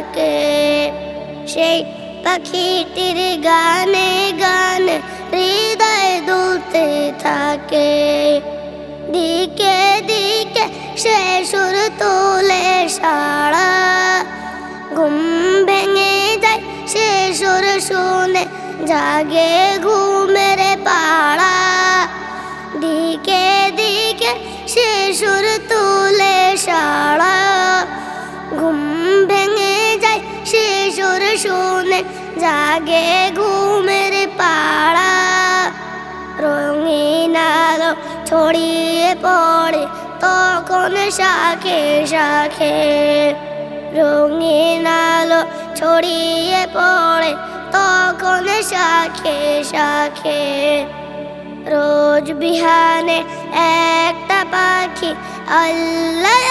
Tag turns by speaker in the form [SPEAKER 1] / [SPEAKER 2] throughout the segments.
[SPEAKER 1] থাকে। সেই পাখিটির গানে গানে হৃদয় দুলতে থাকে। দিকে দিকে সে সুর তুলে সাড়া ঘুম ভেঙে যায়, সে সুর শুনে জাগে ঘুমের পাড়া। দিকে দিকে সে সুর জাগে ঘুমের পাড়া, রঙিন আলো ছড়িয়ে পড়ে তখন শাখে শাখে। রঙিন আলো ছড়িয়ে পড়ে তখন শাখে শাখে। রোজ বিহানে একটা পাখি আল্লাহ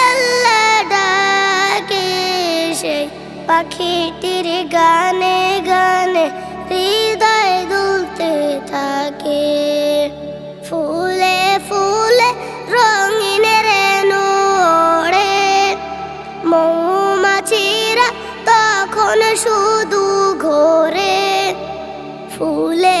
[SPEAKER 1] পাখিটির গানে গানে হৃদয় দুলতে থাকে। ফুলে ফুলে রঙিন রেণু মৌমাছিরা তখন শুধু ঘোরে। ফুলে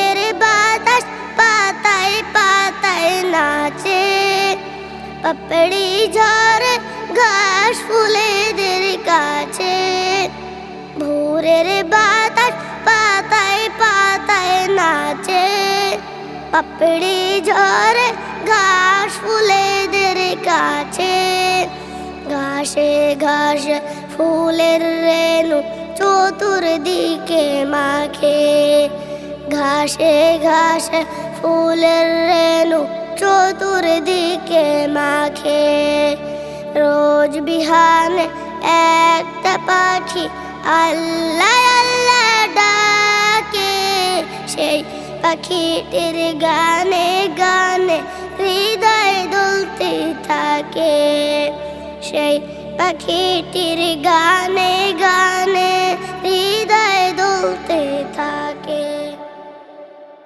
[SPEAKER 1] পাপড়ি ঝরে ঘাস ফুলেদের কাছে। ভোরের বাতাস পাতায় পাতায় নাচে। পাপড়ি ঝরে ঘাস ফুলেদের কাছে। ঘাসে ঘাস ফুলের রেণু চতুর্দিকে মাখে। ঘাসে ঘাসে ফুলের রেণু চতুর্দিকে মাখে। রোজ বিহানে একটা পাখি আল্লাহ আল্লাহ ডাকে। সেই পাখিটির গানে গানে হৃদয় দুলতে থাকে। সেই পাখিটির গানে